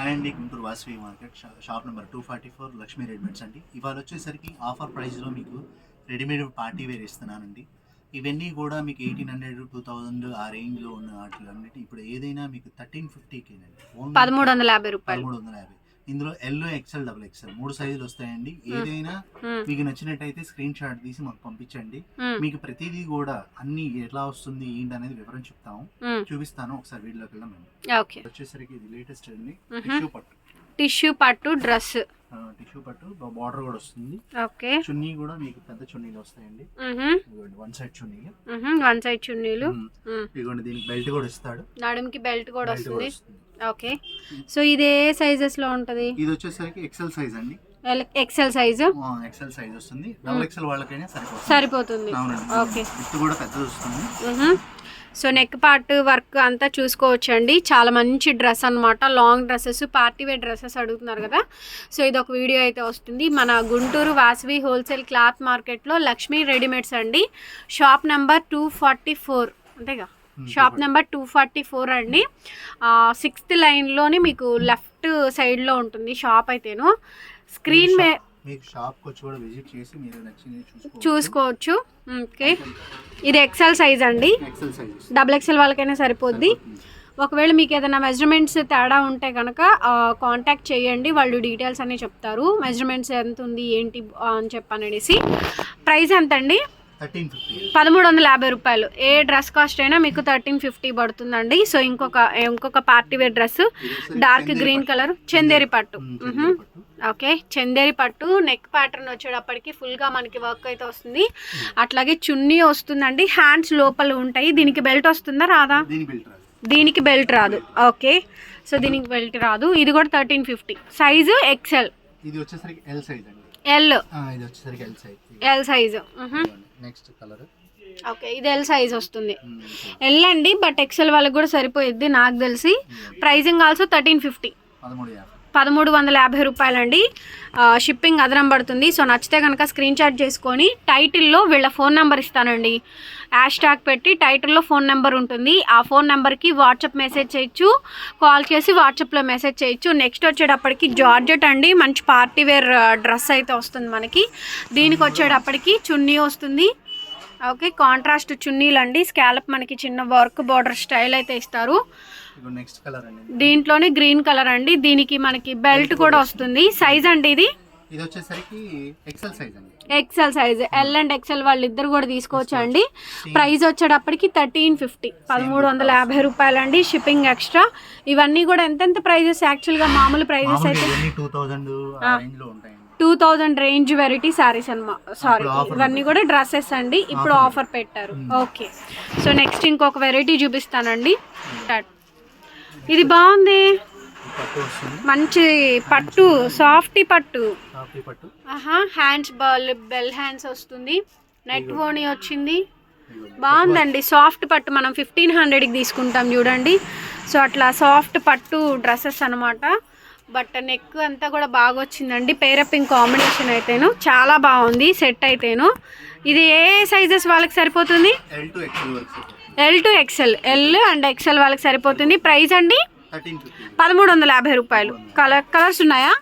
Hi అండి Guntur Vasavi market shop number two forty four Lakshmi readymades అండి. ఇవాళ వచ్చేసరికి ఆఫర్ ప్రైస్లో మీకు రెడీమేడ్ పార్టీ వేర్ ఇస్తున్నానండి. ఇవన్నీ కూడా మీకు ఎయిటీన్ హండ్రెడ్ టూ థౌజండ్ ఆ రేంజ్లో ఉన్న వాటిలో అన్నిటి ఇప్పుడు ఏదైనా మీకు థర్టీన్ ఫిఫ్టీకేనండి. ఓన్లీ పదమూడు వందల యాభై రూపాయలు. పదమూడు వందల యాభై. ఇందులో ఎల్లో ఎక్సెల్ డబుల్ ఎక్సెల్ మూడు సైజులు వస్తాయండి. ఏదైనా మీకు నచ్చినట్టయితే స్క్రీన్ షాట్ తీసి మాకు పంపించండి. మీకు ప్రతిదీ కూడా అన్ని ఎలా వస్తుంది ఏంటి అనేది వివరం చెప్తాము. చూపిస్తాను ఒకసారి వీడియోకి వెళ్దాం మేము వచ్చేసరికి ఇది లేటెస్ట్ అండి. టిష్యూ పట్టు. టిష్యూ పట్టు డ్రెస్ టిష్యూ పట్టు బార్డర్ కూడా వస్తుంది. ఓకే. చున్నీ కూడా మీకు పెద్ద చున్నీలు వస్తాయండి. ఇదిగోండి వన్ సైడ్ చున్నీ వన్ సైడ్ చున్నీలు. ఇదిగోండి దీనికి బెల్ట్ కూడా ఇస్తాడు. నడుముకి బెల్ట్ కూడా వస్తుంది. ఓకే. సో ఇది ఏ సైజెస్లో ఉంటది ఇది వచ్చేసరికి ఎక్సెల్ సైజ్ అండి ఎక్సెల్ సైజు ఎక్సెల్ సైజ్ వస్తుంది. డబుల్ ఎక్సెల్ వాళ్ళకైనా సరిపోతుంది. ఓకే. విత్ కూడా పెద్దది వస్తుంది. సో నెక్ పార్ట్ వర్క్ అంతా చూసుకోవచ్చండి. చాలా మంచి డ్రెస్ అన్నమాట. Long dresses party wear dresses అడుగుతున్నారు కదా. సో ఇది ఒక వీడియో అయితే వస్తుంది. మన గుంటూరు వాసవి హోల్సేల్ క్లాత్ మార్కెట్లో లక్ష్మీ రెడీమేడ్స్ అండి. Shop number two forty four. అంతేగా? Shop number two forty four అండి. సిక్స్త్ లైన్లోని మీకు లెఫ్ట్ సైడ్లో ఉంటుంది షాప్ అయితేను. స్క్రీన్ మే మీకు షాప్కి వచ్చి కూడా విజిట్ చేసి మీరు నచ్చింది చూసుకోవచ్చు. ఓకే. ఇది ఎక్సెల్ సైజ్ అండి. డబుల్ ఎక్సెల్ వాళ్ళకైనా సరిపోద్ది. ఒకవేళ మీకు ఏదైనా మెజర్మెంట్స్ తేడా ఉంటే కనుక కాంటాక్ట్ చేయండి. వాళ్ళు డీటెయిల్స్ అన్నీ చెప్తారు. మెజర్మెంట్స్ ఎంత ఉంది ఏంటి అని చెప్పనేసి. ప్రైస్ ఎంత అండి పదమూడు వందల యాభై రూపాయలు. ఏ డ్రెస్ కాస్ట్ అయినా మీకు థర్టీన్ ఫిఫ్టీ పడుతుందండి. సో ఇంకొక ఇంకొక party wear dress. Dark green colour. Chanderi పట్టు. ఓకే. చందేరి పట్టు. నెక్ ప్యాటర్న్ వచ్చేటప్పటికి ఫుల్గా మనకి వర్క్ అయితే వస్తుంది. అట్లాగే చున్నీ వస్తుందండి. హ్యాండ్స్ లోపల ఉంటాయి. దీనికి బెల్ట్ వస్తుందా రాదా? దీనికి బెల్ట్ రాదు. ఓకే. సో దీనికి బెల్ట్ రాదు. ఇది కూడా థర్టీన్ ఫిఫ్టీ. Size XL. ఇది వచ్చేసరికి ఎల్ సైజ్ అండి. ఎల్. ఇది వచ్చేసరికి L size. L size. Next colour? Okay ఇది ఎల్ సైజ్ వస్తుంది. ఎల్ అండి బట్ ఎక్సెల్ వాళ్ళకి కూడా సరిపోయిద్ది నాకు తెలిసి. ప్రైజింగ్ ఆల్సో థర్టీన్ ఫిఫ్టీ పదమూడు యాభై. పదమూడు వందల యాభై రూపాయలండి. షిప్పింగ్ అదనం పడుతుంది. సో నచ్చితే కనుక స్క్రీన్ షాట్ చేసుకొని టైటిల్లో వీళ్ళ ఫోన్ నెంబర్ ఇస్తానండి. యాష్ ట్యాగ్ పెట్టి టైటిల్లో ఫోన్ నెంబర్ ఉంటుంది. ఆ ఫోన్ నెంబర్కి వాట్సాప్ మెసేజ్ చేయొచ్చు. కాల్ చేసి వాట్సాప్లో మెసేజ్ చేయొచ్చు. నెక్స్ట్ వచ్చేటప్పటికి జార్జెట్ అండి. మంచి పార్టీ వేర్ డ్రెస్ అయితే వస్తుంది మనకి. దీనికి వచ్చేటప్పటికి చున్నీ వస్తుంది. ఓకే కాంట్రాస్ట్ చున్నీలు అండి స్కాలప్ మనకి చిన్న వర్క్ బార్డర్ స్టైల్ అయితే ఇస్తారు. నెక్స్ట్ కలర్ అండి. దీంట్లోనే గ్రీన్ కలర్ అండి. దీనికి మనకి బెల్ట్ కూడా వస్తుంది. సైజ్ అండి ఇది? ఇది వచ్చేసరికి ఎక్సెల్ సైజ్ అండి. XL size L and XL వాళ్ళు ఇద్దరు కూడా తీసుకోవచ్చు అండి? ప్రైస్ వచ్చేటప్పటికి థర్టీన్ ఫిఫ్టీ పదమూడు వందల యాభై రూపాయలు అండి షిప్పింగ్ ఎక్స్ట్రా ఇవన్నీ కూడా ఎంతెంత ప్రైజెస్ యాక్చువల్గా మామూలు ప్రైజెస్ అయితే టూ థౌజండ్. రేంజ్లో ఉంటాయండి. Two thousand range variety saris అనమా sorry ఇవన్నీ కూడా డ్రెస్సెస్ అండి. ఇప్పుడు. ఆఫర్ పెట్టారు. Hmm. ఓకే సో నెక్స్ట్ ఇంకొక వెరైటీ చూపిస్తానండి. ఇది బాగుంది. మంచి పట్టు సాఫ్టీ పట్టు. హ్యాండ్స్ బల్ బెల్ హ్యాండ్స్ వస్తుంది. నెట్ ఓని వచ్చింది. బాగుందండి సాఫ్ట్ పట్టు మనం ఫిఫ్టీన్ హండ్రెడ్కి తీసుకుంటాం చూడండి. సో అట్లా సాఫ్ట్ పట్టు డ్రెస్సెస్ అనమాట బట్ నెక్ అంతా కూడా బాగా వచ్చిందండి. పేరప్పింగ్ కాంబినేషన్ అయితేను చాలా బాగుంది సెట్ అయితేను. ఇది ఏ సైజెస్ వాళ్ళకి సరిపోతుంది. L to XL L and XL వాళ్ళకి సరిపోతుంది. ప్రైస్ అండి? పదమూడు వందల యాభై రూపాయలు. కలర్ కలర్స్ ఉన్నాయా?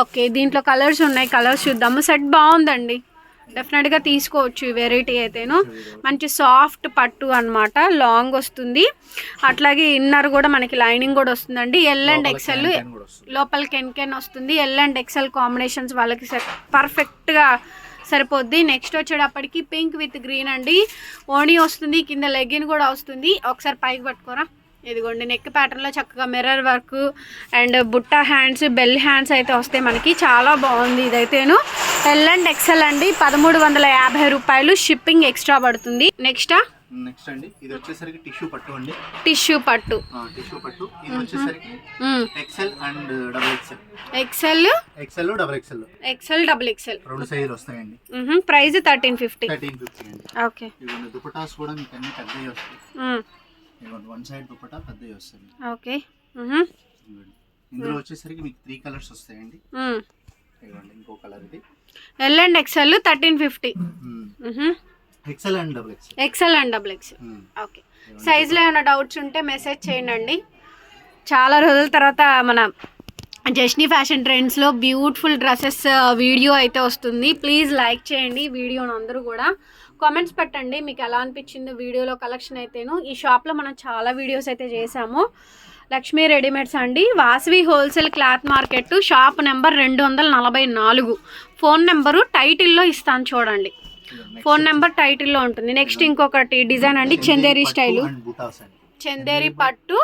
ఓకే దీంట్లో కలర్స్ ఉన్నాయి. కలర్స్ చూద్దాము సెట్ బాగుందండి. డెఫినెట్గా తీసుకోవచ్చు ఈ వెరైటీ అయితేను. మంచి సాఫ్ట్ పట్టు అన్నమాట. లాంగ్ వస్తుంది. అట్లాగే ఇన్నర్ కూడా మనకి లైనింగ్ కూడా వస్తుందండి. L and XL. లోపల కెన్ కెన్ వస్తుంది. ఎల్ అండ్ ఎక్సెల్ కాంబినేషన్స్ వాళ్ళకి పర్ఫెక్ట్గా సరిపోద్ది. నెక్స్ట్ వచ్చేటప్పటికి పింక్ విత్ గ్రీన్ అండి. ఓణీ వస్తుంది కింద లెగ్గిన్ కూడా వస్తుంది. ఒకసారి పైకి పట్టుకోరా. ఇదిగోండి నెక్ ప్యాటర్న్లో చక్కగా మిర్రర్ వర్క్ అండ్ బుట్ట హ్యాండ్స్ బెల్ హ్యాండ్స్ అయితే వస్తాయి మనకి. చాలా బాగుంది ఇదైతేను. ఎల్ అండ్ ఎక్సెల్ అండి. పదమూడు వందల యాభై రూపాయలు షిప్పింగ్ ఎక్స్ట్రా పడుతుంది. నెక్స్ట్ నెక్స్ట్ అండి. ఇది వచ్చేసరికి టిష్యూ పట్టు అండి. టిష్యూ పట్టు. టిష్యూ పట్టు. ఇది వచ్చేసరికి XL and double XL XL XL double XL XL double XL రెండు సైజులు వస్తాయండి. Price thirteen fifty thirteen fifty అండి. ఓకే ఇవన్నీ దుపటాస్ కూడా మీకు అన్ని పెద్దవి వస్తాయి. ఇవ్వండి వన్ సైడ్ దుపటా పెద్దవి వస్తాయి. ఓకే ఇందులో వచ్చేసరికి మీకు త్రీ కలర్స్ వస్తాయండి. ఇవ్వండి ఇంకో కలర్ ఇది. L and XL thirteen fifty XL and double XL XL and double XL okay సైజులో ఏమైనా డౌట్స్ ఉంటే మెసేజ్ చేయండి చాలా రోజుల తర్వాత మన జస్ని ఫ్యాషన్ ట్రెండ్స్లో బ్యూటిఫుల్ డ్రెస్సెస్ వీడియో అయితే వస్తుంది. ప్లీజ్ లైక్ చేయండి వీడియోని అందరూ కూడా. కామెంట్స్ పెట్టండి. మీకు ఎలా అనిపించిందో వీడియోలో కలెక్షన్ అయితేను. ఈ షాప్లో మనం చాలా వీడియోస్ అయితే చేసాము లక్ష్మీ రెడీమేడ్స్ అండి. Vasavi wholesale cloth market shop number రెండు వందల నలభై నాలుగు. ఫోన్ నెంబరు టైటిల్లో ఇస్తాను చూడండి. ఫోన్ నెంబర్ టైటిల్లో ఉంటుంది. నెక్స్ట్ ఇంకొకటి డిజైన్ అండి చందేరి స్టైలు చందేరి పట్టు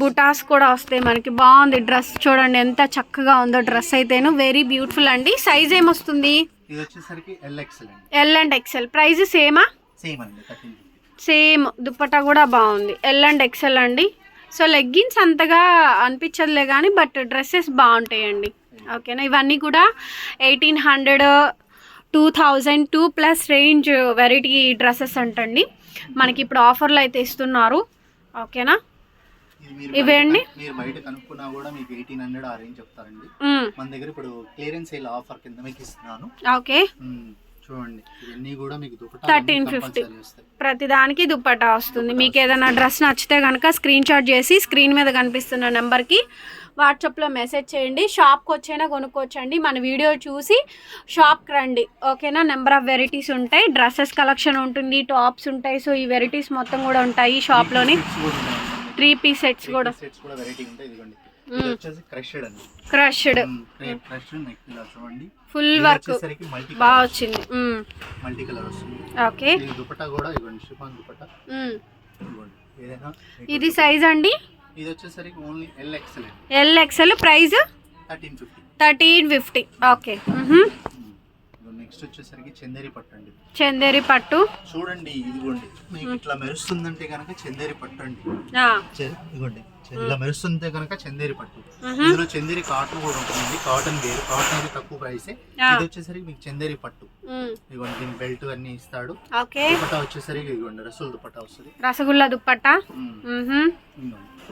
బుటాస్ కూడా వస్తాయి మనకి. బాగుంది డ్రెస్ చూడండి ఎంత చక్కగా ఉందో డ్రెస్ అయితేను. వెరీ బ్యూటిఫుల్ అండి. సైజ్ ఏమొస్తుంది? L and. ఎక్సెల్ ప్రైస్ సేమా సేమ్ దుప్పటా కూడా బాగుంది. ఎల్ అండ్ ఎక్సెల్ అండి. సో లెగ్గిన్స్ అంతగా అనిపించదులే కానీ బట్ డ్రెస్సెస్ బాగుంటాయండి. ఓకేనా ఇవన్నీ కూడా eighteen hundred two thousand two plus range variety dresses అంటండి మనకి ఇప్పుడు ఆఫర్లు అయితే ఇస్తున్నారు ఓకేనా ఇవే అండి? మీరు బయట కనుక్కున్నా కూడా మీకు ఎయిటీన్ హండ్రెడ్ ఆ రేంజ్ చెప్తారండి. మన దగ్గర ఇప్పుడు క్లియరెన్స్ సేల్ ఆఫర్ కింద మీకు ఇస్తున్నాను ఓకే. చూడండి. ఇవన్నీ కూడా మీకు దుపట్టా 1350. ప్రతిదానికి దుప్పటా వస్తుంది. మీకు ఏదైనా డ్రెస్ నచ్చితే కనుక స్క్రీన్ షాట్ చేసి స్క్రీన్ మీద కనిపిస్తున్న నెంబర్కి వాట్సాప్లో మెసేజ్ చేయండి. షాప్కి వచ్చైనా కొనుక్కోవచ్చండి. మన వీడియో చూసి షాప్కి రండి. ఓకేనా? నెంబర్ ఆఫ్ వెరైటీస్ ఉంటాయి. డ్రెస్సెస్ కలెక్షన్ ఉంటుంది. టాప్స్ ఉంటాయి. సో ఈ వెరైటీస్ మొత్తం కూడా ఉంటాయి షాప్లోని. త్రీ పీస్ సెట్స్ కూడా సెట్స్ కూడా వెరైటీ ఉంటాయి. ఇదిగోండి. ఇది వచ్చేసి క్రషెడ్ అండి. క్రష్డ్. క్రషెడ్ నెక్ ఇలా చూడండి ఫుల్ వర్క్. వచ్చేసరికి మల్టీ బాగా వచ్చింది. మల్టీ కలర్ వస్తుంది. ఓకే. ఇది దుపట్టా కూడా ఇవ్వండి షిఫాన్ దుపట్టా. ఏదైనా ఇది సైజ్ అండి? ఇది వచ్చేసరికి only L XL L XL price thirteen fifty thirteen fifty okay. Next వచ్చేసరికి చందేరి పట్టు అండి. చందేరి పట్టు. చూడండి ఇదిగోండి. మీకు ఇట్లా మెరుస్తుందంటే కనుక చందేరి పట్టు అండి. ఇదిగోండి. ఇలా మెరుస్తుంటే కనుక చందేరి పట్టు. ఇందులో చందేరి కాటన్ కూడా ఉంటుంది. కాటన్ వేరు. కాటన్ అయితే తక్కువ ప్రైసే. ఇది వచ్చేసరికి మీకు చందేరి పట్టు. ఇదిగోండి దీని బెల్ట్ అన్ని ఇస్తాడు. ఓకే. దుపట్టా వచ్చేసరికి ఇదిగోండి రసూల్ దుపట్టా వస్తుంది. రసగుల్లా దుప్పట్టా.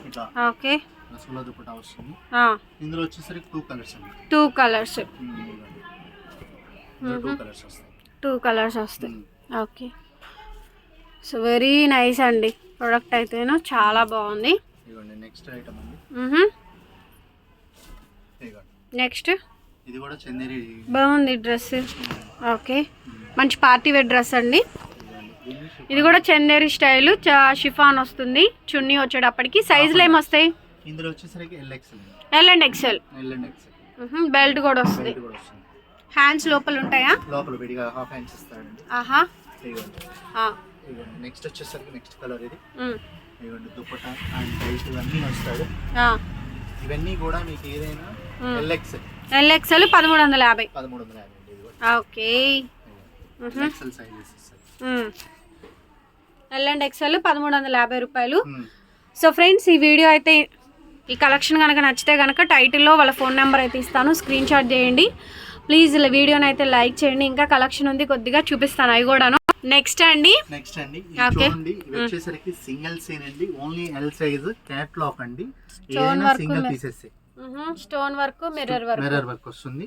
ఇట్లా ఓకే. రసగుల్లా దుపట్టా వస్తుంది. ఇందులో వచ్చేసరికి టూ కలర్స్ అండి. టూ కలర్స్ టూ కలర్స్ వస్తాయి. టూ కలర్స్ వస్తాయి. ఓకే. సో వెరీ నైస్ అండి. ప్రోడక్ట్ అయితేను చాలా బాగుంది. ఇదిగోండి నెక్స్ట్ ఐటమ్ అండి. నెక్స్ట్? ఇది కూడా చందేరి. బాగుంది డ్రెస్. ఓకే. మంచి పార్టీ వేర్ డ్రెస్ అండి. ఇది కూడా చందేరి స్టైల్. షిఫాన్ వస్తుంది. చున్నీ వచ్చేటప్పటికి సైజులు ఏమొస్తాయి? ఇందులో వచ్చేసరికి ఎల్ అండ్ ఎక్సెల్ బెల్ట్ కూడా వస్తుంది. హ్యాండ్స్ లోపల ఉంటాయా? లోపల విడిగా హాఫ్ హ్యాండ్స్ ఇస్తాడండి. ఆహా. నెక్స్ట్ వచ్చేసరికి నెక్స్ట్ కలర్ ఇది. ఇదిగోండి దుప్పటా అండ్ బెల్ట్ ఇవన్నీ వస్తాడు ఆ. ఇవన్నీ కూడా మీకు ఏదైనా మ్మ్. ఎల్ ఎక్సెల్ ఎల్ ఎక్సెల్ పదమూడు వందల యాభై. పదమూడు వందల యాభై okay. L sizes and XL పదమూడు వందల యాభై రూపాయలు. సో ఫ్రెండ్స్ ఈ వీడియో అయితే ఈ కలెక్షన్ కనుక నచ్చితే కనుక టైటిల్లో వాళ్ళ ఫోన్ నెంబర్ అయితే ఇస్తాను. స్క్రీన్ షాట్ చేయండి. ప్లీజ్ ఇలా వీడియోని అయితే లైక్ చేయండి. ఇంకా కలెక్షన్ ఉంది కొద్దిగా చూపిస్తాను. అవి కూడాను నెక్స్ట్ అండి? నెక్స్ట్ అండి. చూడండి. ఇవి వచ్చేసరికి సింగిల్ సీన్ అండి. ఓన్లీ ఎల్ సైజ్ క్యాట్లాక్ అండి. ఏదైనా single. Pieces stone work mirror work mirror work వస్తుంది.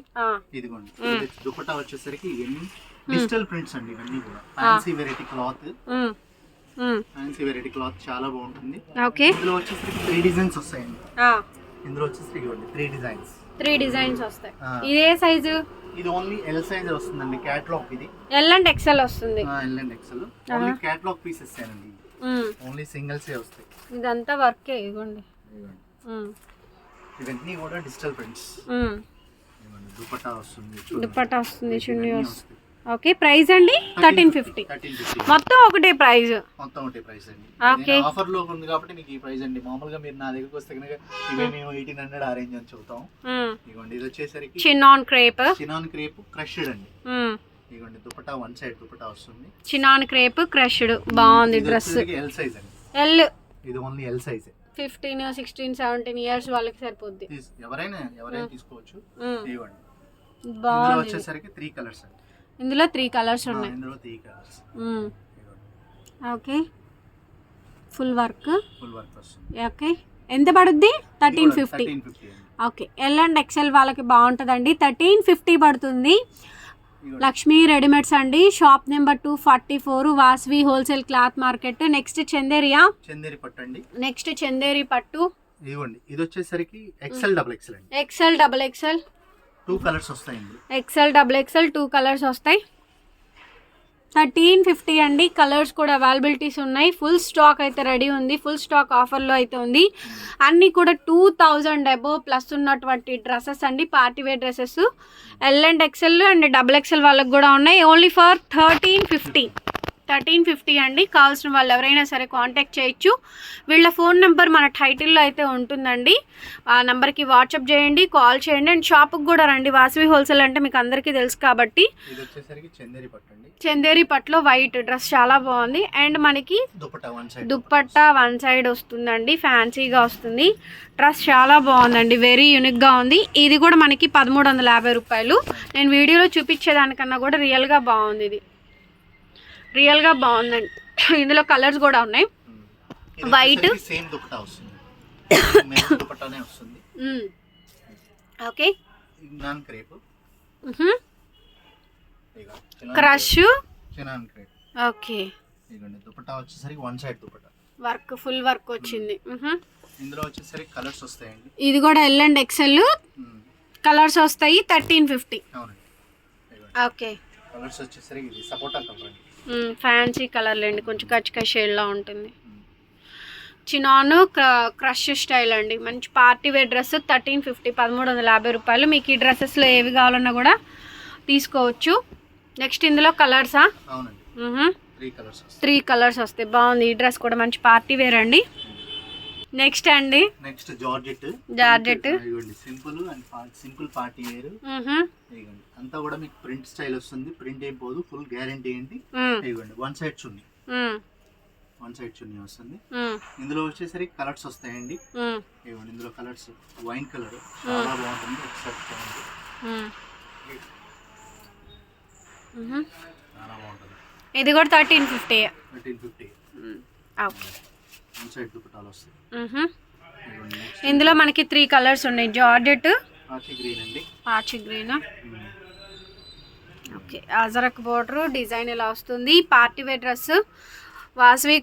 ఇదిగోండి. ఇది దుపట్టా వచ్చేసరికి ఇవన్నీ డిజిటల్ ప్రింట్స్ అండి ఇవన్నీ కూడా. Fancy variety cloth fancy variety cloth చాలా బాగుంటుంది. ఓకే ఇందులో వచ్చేసరికి త్రీ డిజైన్స్ వస్తాయండి. ఇందులో వచ్చేసరికి ఇవ్వండి త్రీ డిజైన్స్ త్రీ డిజైన్స్ వస్తాయి. ఇదే సైజు ఇది ఓన్లీ ఎల్ సైజ్ వస్తుందండి క్యాట్లాగ్ ఇది ఎల్ అండ్ ఎక్సెల్ వస్తుంది L and XL only catalogue pieces అండి. ఓన్లీ సింగిల్స్ ఏ వస్తాయి ఇదంతా వర్కే. ఉమ్. ఇవన్నీ కూడా డిజిటల్ ప్రింట్స్ దుపట్టా వస్తుంది చూడండి. దుప్పట్టా వస్తుంది చున్నీ వస్తుంది. ఓకే ప్రైస్ అండి? Thirteen fifty. 1350 మొత్తం ఒకటే ప్రైస్. మొత్తం ఒకటే ప్రైస్ అండి. Okay. ఆఫర్లో ఉంది కాబట్టి మీకు ఈ ప్రైస్ అండి. మామూలుగా మీరు నా దగ్గరికి వస్తే కనుక ఇవే మేము ఎయిటీన్ హండ్రెడ్ అరేంజ్ అని చెబుతాం. ఇదిగోండి ఇది వచ్చేసరికి chinon crepe chinon crepe crushed అండి. ఇదిగోండి దుపట్టా వన్ సైడ్ దుపట్టా వస్తుంది. చిన్నాన్ క్రేప్ క్రష్డ్ బాగుంది డ్రెస్. ఎల్ సైజ్ అండి. ఎల్ ఇది only L size fifteen sixteen seventeen years వాళ్ళకి సరిపోద్ది. ఎవరైనా ఎవరైనా తీసుకోవచ్చు. ఇందులో బాగుంది. వచ్చేసరికి త్రీ కలర్స్ అండి. ఇందులో త్రీ కలర్స్ ఉన్నాయి. ఇందులో త్రీ కలర్స్ ఉమ్. Okay. Full work full work వస్తుంది. ఓకే ఎంత పడుద్ది? Thirteen fifty okay L and. XL వాళ్ళకి బాగుంటుందండి. థర్టీన్ ఫిఫ్టీ పడుతుంది. లక్ష్మీ రెడీమేడ్స్ అండి. Shop number two forty four Vasavi wholesale cloth market next చందేరియా Chanderi పట్టు అండి. నెక్స్ట్ చందేరి పట్టు. ఇదిగోండి. ఇది వచ్చేసరికి ఎక్సెల్ డబుల్ ఎక్సెల్ అండి. XL double XL two colours వస్తాయండి XL double XL two colours వస్తాయి. థర్టీన్ ఫిఫ్టీ అండి. కలర్స్ కూడా అవైలబిలిటీస్ ఉన్నాయి. ఫుల్ స్టాక్ అయితే రెడీ ఉంది. ఫుల్ స్టాక్ ఆఫర్లో అయితే ఉంది. అన్నీ కూడా టూ థౌజండ్ అబోవ్ ప్లస్ ఉన్నటువంటి డ్రెస్సెస్ అండి. Party wear dresses L and XL and double XL వాళ్ళకి కూడా ఉన్నాయి. Only for thirteen fifty thirteen fifty అండి. కావాల్సిన వాళ్ళు ఎవరైనా సరే కాంటాక్ట్ చేయొచ్చు. వీళ్ళ ఫోన్ నెంబర్ మన టైటిల్లో అయితే ఉంటుందండి. ఆ నెంబర్కి వాట్సాప్ చేయండి కాల్ చేయండి. అండ్ షాప్కి కూడా రండి. వాసవి హోల్సేల్ అంటే మీకు అందరికీ తెలుసు కాబట్టి. చందేరి పట్లో వైట్ డ్రెస్ చాలా బాగుంది. అండ్ మనకి దుప్పట్టా వన్ సైడ్ వస్తుందండి. ఫ్యాన్సీగా వస్తుంది. డ్రెస్ చాలా బాగుందండి. వెరీ యూనిక్గా ఉంది. ఇది కూడా మనకి పదమూడు వందల యాభై రూపాయలు. నేను వీడియోలో చూపించేదానికన్నా కూడా రియల్గా బాగుంది ఇది. రియల్గా బాగుందండి. ఇందులో కలర్స్ కూడా ఉన్నాయి. White. సేమ్ దుపట్టా వస్తుంది. మెరూన్ దుపట్టానే వస్తుంది. ఓకే. నాన్ క్రేప్ ఇక క్రష్ చినాన్ క్రేప్ ఓకే. ఇదిగోండి దుపట్టా వచ్చేసరికి one side dupatta. Work full work వచ్చింది. ఇందులో వచ్చేసరికి కలర్స్ వస్తాయండి. ఇది కూడా ఎల్ అండ్ ఎక్సెల్ కలర్స్ వస్తాయి థర్టీన్ ఫిఫ్టీ ఓకే. కలర్స్ వచ్చేసరికి ఇది సపోటా కలర్ అండి. ఫ్యాన్సీ కలర్ లేండి కొంచెం కచ్చిక షేడ్లో ఉంటుంది. ఉమ్, చినాను క్రష్ స్టైల్ అండి. మంచి party wear dress thirteen fifty పదమూడు వందల యాభై రూపాయలు. మీకు ఈ డ్రెస్సెస్లో ఏవి కావాలన్నా కూడా తీసుకోవచ్చు. నెక్స్ట్ ఇందులో కలర్సా త్రీ కలర్స్ వస్తాయి. బాగుంది. ఈ డ్రెస్ కూడా మంచి పార్టీ వేర్ అండి. నెక్స్ట్ అండి. Next georgette. జార్జెట్. ఇదిగోండి simple and simple party wear. మ్హూ. ఇదిగోండి అంతా కూడా మీకు ప్రింట్ స్టైల్ వస్తుంది. ప్రింట్ ఏం పోదు ఫుల్ గ్యారంటీ ఏంటి? మ్, ఇదిగోండి one side chunni. One side chunni వస్తుంది. ఇందులో వచ్చేసరికి కలర్స్ వస్తాయండి. మ్, ఇదిగోండి ఇందులో కలర్స్ వైన్ కలర్. చాలా బాగుంటుంది. ఒకసారి. చాలా బాగుంటుంది. ఇది కూడా thirteen fifty. Thirteen fifty. Okay side దుపట్టాలు వస్తాయి. ఇందులో మనకి త్రీ కలర్స్ ఉన్నాయి. జార్జెట్ ఆచి గ్రీన్ అండి. పాచి green. Okay. Ajrakh border design ఇలా వస్తుంది. Party wear dress. Vasavi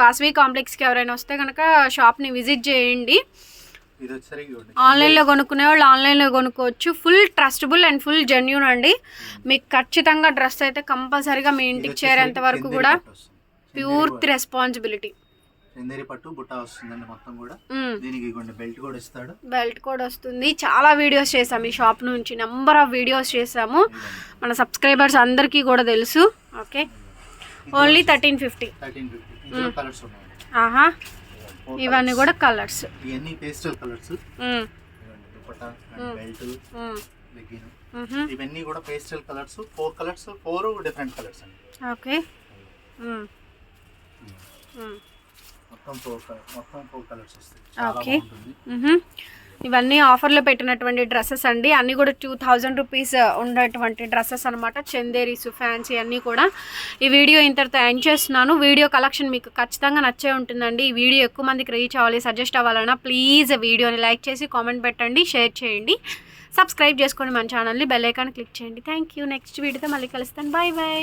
Vasavi కాంప్లెక్స్కి ఎవరైనా వస్తే కనుక షాప్ని విజిట్ చేయండి. ఆన్లైన్లో కొనుక్కునే వాళ్ళు ఆన్లైన్లో కొనుక్కోవచ్చు. Full trustable and full genuine అండి. మీకు ఖచ్చితంగా డ్రెస్ అయితే కంపల్సరీగా మీ ఇంటికి చేరేంత వరకు కూడా. ప్యూర్తి రెస్పాన్సిబిలిటీ. చందేరి పట్టు బుట్ట వస్తుందండి మొత్తం కూడా. దీనికి బెల్ట్ కూడా ఇస్తాడు. బెల్ట్ కూడా వస్తుంది. చాలా వీడియోస్ చేసాము ఈ షాప్ నుంచి. నెంబర్ ఆఫ్ వీడియోస్ చేసాము మన సబ్స్క్రైబర్స్ అందరికీ కూడా తెలుసు. Okay. Only thirteen fifty. Thirteen fifty ఆహా. ఇవన్నీ. కూడా కలర్స్ ఇవన్నీ పేస్టల్ కలర్స్ బెల్ట్ ఇవన్నీ కూడా pastel colours four colours four different colours అండి. ఓకే. మొత్తం ఫోర్ మొత్తం ఫోర్ కలర్స్ వస్తాయి. చాలా Okay. బాగుంటుంది. ఇవన్నీ ఆఫర్లో పెట్టినటువంటి డ్రెస్సెస్ అండి. అన్నీ కూడా టూ థౌజండ్ రూపీస్ ఉన్నటువంటి డ్రెస్సెస్ అనమాట చందేరీస్ ఫ్యాన్సీ అన్నీ కూడా. ఈ వీడియో ఇంతటితో ఎండ్ చేస్తున్నాను. వీడియో కలెక్షన్ మీకు ఖచ్చితంగా నచ్చే ఉంటుందండి. ఈ వీడియో ఎక్కువ మందికి రీచ్ అవ్వాలి సజెస్ట్ అవ్వాలన్నా ప్లీజ్ వీడియోని లైక్ చేసి కామెంట్ పెట్టండి షేర్ చేయండి. సబ్స్క్రైబ్ చేసుకోండి మన ఛానల్ని బెల్ ఐకాన్ క్లిక్ చేయండి. థ్యాంక్ యూ నెక్స్ట్ వీడియోతో మళ్ళీ కలుస్తాను. Bye bye